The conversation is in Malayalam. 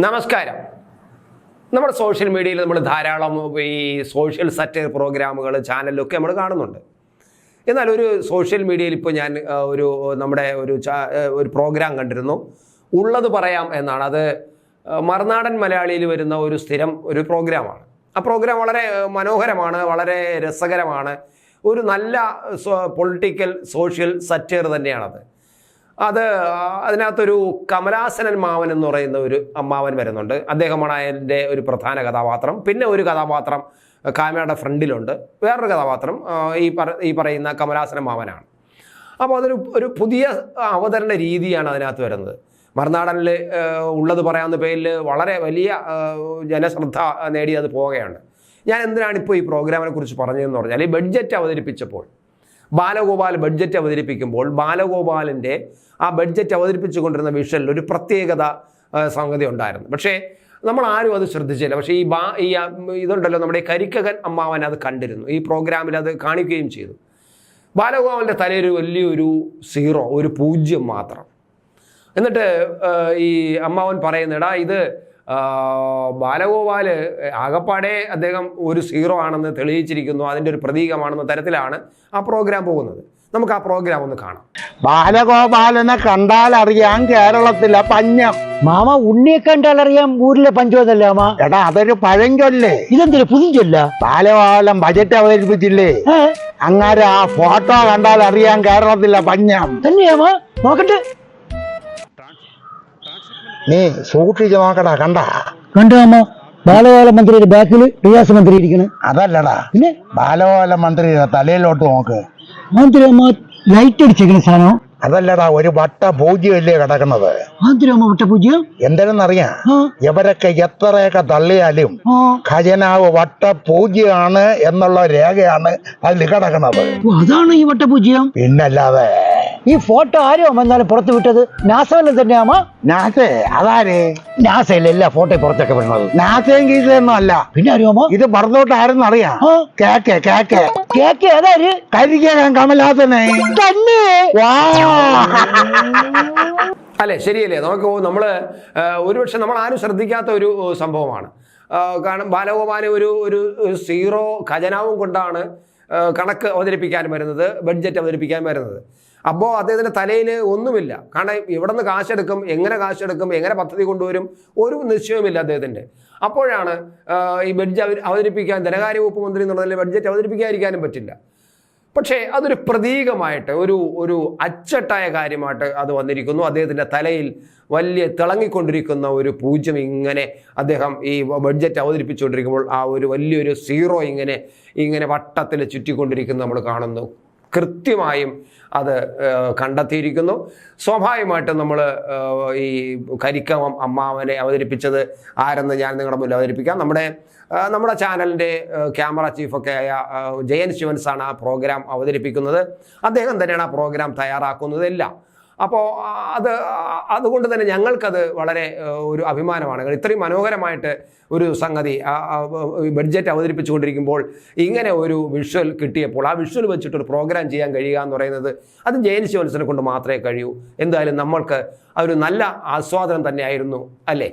നമസ്കാരം. നമ്മുടെ സോഷ്യൽ മീഡിയയിൽ നമ്മൾ ധാരാളം ഈ സോഷ്യൽ സറ്റയർ പ്രോഗ്രാമുകൾ ചാനലൊക്കെ നമ്മൾ കാണുന്നുണ്ട്. എന്നാൽ ഒരു സോഷ്യൽ മീഡിയയിൽ ഇപ്പോൾ ഞാൻ ഒരു നമ്മുടെ ഒരു ഒരു പ്രോഗ്രാം കണ്ടിരുന്നു. ഉള്ളത് പറയാം എന്നാണ്. അത് മറുനാടൻ മലയാളിയിൽ വരുന്ന ഒരു സ്ഥിരം ഒരു പ്രോഗ്രാമാണ് ആ പ്രോഗ്രാം വളരെ മനോഹരമാണ് വളരെ രസകരമാണ്. ഒരു നല്ല പൊളിറ്റിക്കൽ സോഷ്യൽ സറ്റയർ തന്നെയാണത്. അത് അതിനകത്തൊരു കമലാസനൻ മാവൻ എന്ന് പറയുന്ന ഒരു അമ്മാവൻ വരുന്നുണ്ട്. അദ്ദേഹമാണ് അതിന്റെ ഒരു പ്രധാന കഥാപാത്രം. പിന്നെ ഒരു കഥാപാത്രം കാമയുടെ ഫ്രണ്ടിലുണ്ട്. വേറൊരു കഥാപാത്രം ഈ പറ ഈ പറയുന്ന കമലാസനൻ മാവനാണ്. അപ്പോൾ അതൊരു ഒരു പുതിയ അവതരണ രീതിയാണ് അതിനകത്ത് വരുന്നത്. മറുനാടനിൽ ഉള്ളത് പറയാവുന്ന പേരിൽ വളരെ വലിയ ജനശ്രദ്ധ നേടി അത് പോവുകയാണ്. ഞാൻ എന്തിനാണ് ഇപ്പോൾ ഈ പ്രോഗ്രാമിനെ കുറിച്ച് പറഞ്ഞതെന്ന് പറഞ്ഞാൽ ഈ ബഡ്ജറ്റ് അവതരിപ്പിച്ചപ്പോൾ ബാലഗോപാൽ ബഡ്ജറ്റ് അവതരിപ്പിക്കുമ്പോൾ ബാലഗോപാലിന്റെ ആ ബഡ്ജറ്റ് അവതരിപ്പിച്ചുകൊണ്ടിരുന്ന വിഷലിൽ ഒരു പ്രത്യേകത സംഗതി ഉണ്ടായിരുന്നു. പക്ഷേ നമ്മൾ ആരും അത് ശ്രദ്ധിച്ചില്ല. പക്ഷേ ഈ ബാ ഈ ഇതുണ്ടല്ലോ നമ്മുടെ കരിക്കകൻ അമ്മാവൻ അത് കണ്ടിരുന്നു. ഈ പ്രോഗ്രാമിൽ അത് കാണിക്കുകയും ചെയ്തു. ബാലഗോപാലിന്റെ തലയിൽ വലിയൊരു സീറോ ഒരു പൂജ്യം മാത്രം. എന്നിട്ട് ഈ അമ്മാവൻ പറയുന്നടാ ഇത് ആ, ബാലഗോപാൽ ആകപ്പാടെ അദ്ദേഹം ഒരു സീറോ ആണെന്ന് തെളിയിച്ചിരിക്കുന്നു അതിന്റെ ഒരു പ്രതീകമാണെന്ന തരത്തിലാണ് ആ പ്രോഗ്രാം പോകുന്നത്. നമുക്ക് ആ പ്രോഗ്രാം ഒന്ന് കാണാം. ബാലഗോപാലനെ കണ്ടാൽ അറിയാം കേരളത്തിലെ പഞ്ഞം. മാമ ഉണ്ണിയെ കണ്ടാൽ അറിയാം ഊരിലെ പഞ്ചോതല്ല മാ എടാ അതൊരു പഴഞ്ചൊല്ലേ? ഇതെന്തൊരു പുതിഞ്ചൊല്ല? ബാലഗോപാലം ബജറ്റ് അവതരിപ്പിച്ചില്ലേ? അങ്ങനെ ആ ഫോട്ടോ കണ്ടാൽ അറിയാം കേരളത്തിലെ പഞ്ഞം. മാ? നോക്കട്ടെ. നീ സൂക്ഷിച്ച് നോക്കടാ കണ്ട. കണ്ടു മാമ ബാലകാല മന്ത്രിയുടെ ബാക്കിൽ റിയാസ് മന്ത്രി ഇരിക്കണ്. അതല്ലടാ. പിന്നെ? ബാലഗോപാലൻ മന്ത്രിയുടെ തലയിലോട്ട് നോക്ക്. മന്ത്രി അമ്മ ലൈറ്റ് അടിച്ചേക്കണ സാധനം. അതല്ലടാ ഒരു വട്ട പൂജ്യമല്ലേ കിടക്കുന്നത്? മന്ത്രി അമ്മ വിട്ട പൂജ്യം എന്തിനെന്നറിയാം ഇവരൊക്കെ എത്രയൊക്കെ തള്ളിയാലും ഖജനാവ് വട്ട പൂജ്യമാണ് എന്നുള്ള രേഖയാണ് അതിൽ കിടക്കുന്നത്. അതാണ് ഈ വട്ട പൂജ്യം പിന്നല്ലാതെ ഈ ഫോട്ടോ ആരോ എന്നാലും പുറത്ത് വിട്ടത് നാസവല്ലം തന്നെയാമോ നാസേ അതാരേ? നാസയിലല്ല ഫോട്ടോ പുറത്തൊക്കെ വരുന്നത് നാസയും ഗീസയൊന്നും അല്ല. പിന്നെ അറിയാമോ ഇത് പുറത്തോട്ട് ആരെന്ന് അറിയാം. കേക്കേ കേക്കേ. കേക്ക് ഏതാര് കരിക്കാൻ കമലാസനെ തന്നെ. വാ. അല്ലേ ശരിയല്ലേ? നമുക്ക് നമ്മൾ ഒരുപക്ഷെ നമ്മൾ ആരും ശ്രദ്ധിക്കാത്ത ഒരു സംഭവമാണ്. കാരണം ബാലഗോപാലെ ഒരു ഒരു ഒരു സീറോ ഖജനാവും കൊണ്ടാണ് കണക്ക് അവതരിപ്പിക്കാൻ വരുന്നത് ബഡ്ജറ്റ് അവതരിപ്പിക്കാൻ വരുന്നത്. അപ്പോൾ അദ്ദേഹത്തിന്റെ തലയിൽ ഒന്നുമില്ല. കാരണം എവിടെ നിന്ന് കാശെടുക്കും എങ്ങനെ കാശെടുക്കും എങ്ങനെ പദ്ധതി കൊണ്ടുവരും ഒരു നിശ്ചയവുമില്ല അദ്ദേഹത്തിന്റെ അപ്പോഴാണ് ഈ ബഡ്ജറ്റ് അവതരിപ്പിക്കാൻ ധനകാര്യ വകുപ്പ് മന്ത്രി എന്നുള്ളതിൽ ബഡ്ജറ്റ് അവതരിപ്പിക്കാതിരിക്കാനും പറ്റില്ല. പക്ഷേ അതൊരു പ്രതീകമായിട്ട് ഒരു ഒരു അച്ചട്ടായ കാര്യമായിട്ട് അത് വന്നിരിക്കുന്നു. അദ്ദേഹത്തിന്റെ തലയിൽ വലിയ തിളങ്ങിക്കൊണ്ടിരിക്കുന്ന ഒരു പൂജ്യം ഇങ്ങനെ അദ്ദേഹം ഈ ബഡ്ജറ്റ് അവതരിപ്പിച്ചുകൊണ്ടിരിക്കുമ്പോൾ ആ ഒരു വലിയൊരു സീറോ ഇങ്ങനെ ഇങ്ങനെ വട്ടത്തിൽ ചുറ്റിക്കൊണ്ടിരിക്കുന്നത് നമ്മൾ കാണുന്നു. കൃത്യമായും അത് കണ്ടെത്തിയിരിക്കുന്നു. സ്വാഭാവികമായിട്ടും നമ്മൾ ഈ കരിക്കമം അമ്മാവനെ അവതരിപ്പിച്ചത് ആരെന്ന് ഞാൻ നിങ്ങളുടെ മുന്നിൽ അവതരിപ്പിക്കാം. നമ്മുടെ നമ്മുടെ ചാനലിന്റെ ക്യാമറ ചീഫൊക്കെ ആയ ജയൻ ശിവൻസാണ് ആ പ്രോഗ്രാം അവതരിപ്പിക്കുന്നത്. അദ്ദേഹം തന്നെയാണ് ആ പ്രോഗ്രാം തയ്യാറാക്കുന്നതെല്ലാം. അപ്പോൾ അത് അതുകൊണ്ട് തന്നെ ഞങ്ങൾക്കത് വളരെ ഒരു അഭിമാനമാണ്. ഇത്രയും മനോഹരമായിട്ട് ഒരു സംഗതി ബഡ്ജറ്റ് അവതരിപ്പിച്ചുകൊണ്ടിരിക്കുമ്പോൾ ഇങ്ങനെ ഒരു വിഷ്വൽ കിട്ടിയപ്പോൾ ആ വിഷ്വൽ വെച്ചിട്ടൊരു പ്രോഗ്രാം ചെയ്യാൻ കഴിയുക എന്ന് പറയുന്നത് അത് ജയൻ ശിവൻസിനെ കൊണ്ട് മാത്രമേ കഴിയൂ. എന്തായാലും നമ്മൾക്ക് ഒരു നല്ല ആസ്വാദനം തന്നെയായിരുന്നു അല്ലേ?